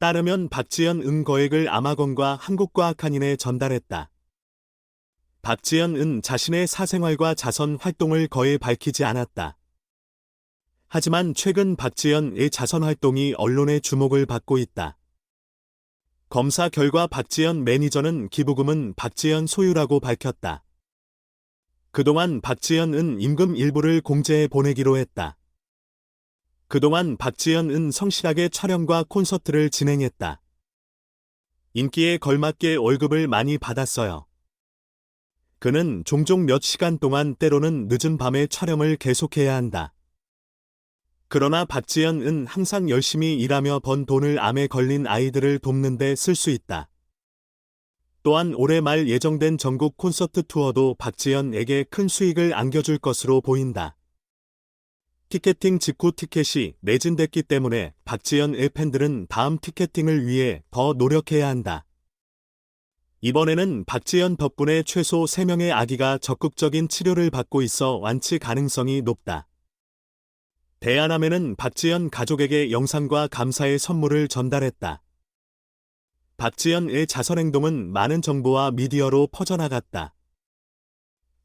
따르면 박지연 은 거액을 아마건과 한국과학한인에 전달했다. 박지연 은 자신의 사생활과 자선 활동을 거의 밝히지 않았다. 하지만 최근 박지연의 자선 활동이 언론의 주목을 받고 있다. 검사 결과 박지연 매니저는 기부금은 박지연 소유라고 밝혔다. 그동안 박지연은 임금 일부를 공제해 보내기로 했다. 그동안 박지연은 성실하게 촬영과 콘서트를 진행했다. 인기에 걸맞게 월급을 많이 받았어요. 그는 종종 몇 시간 동안 때로는 늦은 밤에 촬영을 계속해야 한다. 그러나 박지연은 항상 열심히 일하며 번 돈을 암에 걸린 아이들을 돕는 데 쓸 수 있다. 또한 올해 말 예정된 전국 콘서트 투어도 박지연에게 큰 수익을 안겨줄 것으로 보인다. 티켓팅 직후 티켓이 매진됐기 때문에 박지연의 팬들은 다음 티켓팅을 위해 더 노력해야 한다. 이번에는 박지연 덕분에 최소 3명의 아기가 적극적인 치료를 받고 있어 완치 가능성이 높다. 대한암에는 박지연 가족에게 영상과 감사의 선물을 전달했다. 박지연의 자선행동은 많은 정보와 미디어로 퍼져나갔다.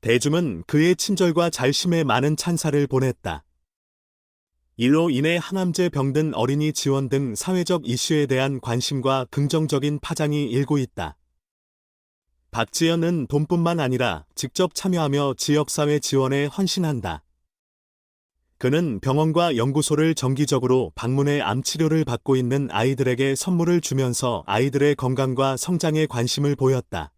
대중은 그의 친절과 잘심에 많은 찬사를 보냈다. 이로 인해 항암제 병든 어린이 지원 등 사회적 이슈에 대한 관심과 긍정적인 파장이 일고 있다. 박지연은 돈뿐만 아니라 직접 참여하며 지역사회 지원에 헌신한다. 그는 병원과 연구소를 정기적으로 방문해 암 치료를 받고 있는 아이들에게 선물을 주면서 아이들의 건강과 성장에 관심을 보였다.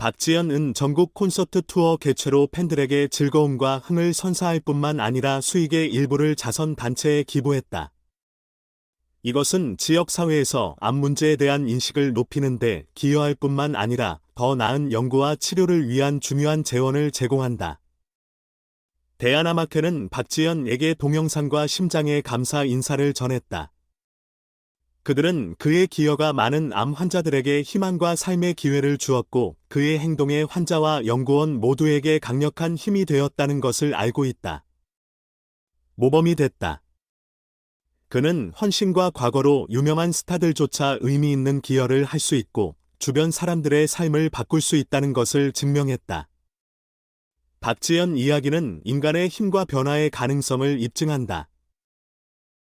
박지연은 전국 콘서트 투어 개최로 팬들에게 즐거움과 흥을 선사할 뿐만 아니라 수익의 일부를 자선 단체에 기부했다. 이것은 지역사회에서 암 문제에 대한 인식을 높이는 데 기여할 뿐만 아니라 더 나은 연구와 치료를 위한 중요한 재원을 제공한다. 대하나마크는 박지연에게 동영상과 심장의 감사 인사를 전했다. 그들은 그의 기여가 많은 암 환자들에게 희망과 삶의 기회를 주었고 그의 행동에 환자와 연구원 모두에게 강력한 힘이 되었다는 것을 알고 있다. 모범이 됐다. 그는 헌신과 과거로 유명한 스타들조차 의미 있는 기여를 할 수 있고 주변 사람들의 삶을 바꿀 수 있다는 것을 증명했다. 박지연 이야기는 인간의 힘과 변화의 가능성을 입증한다.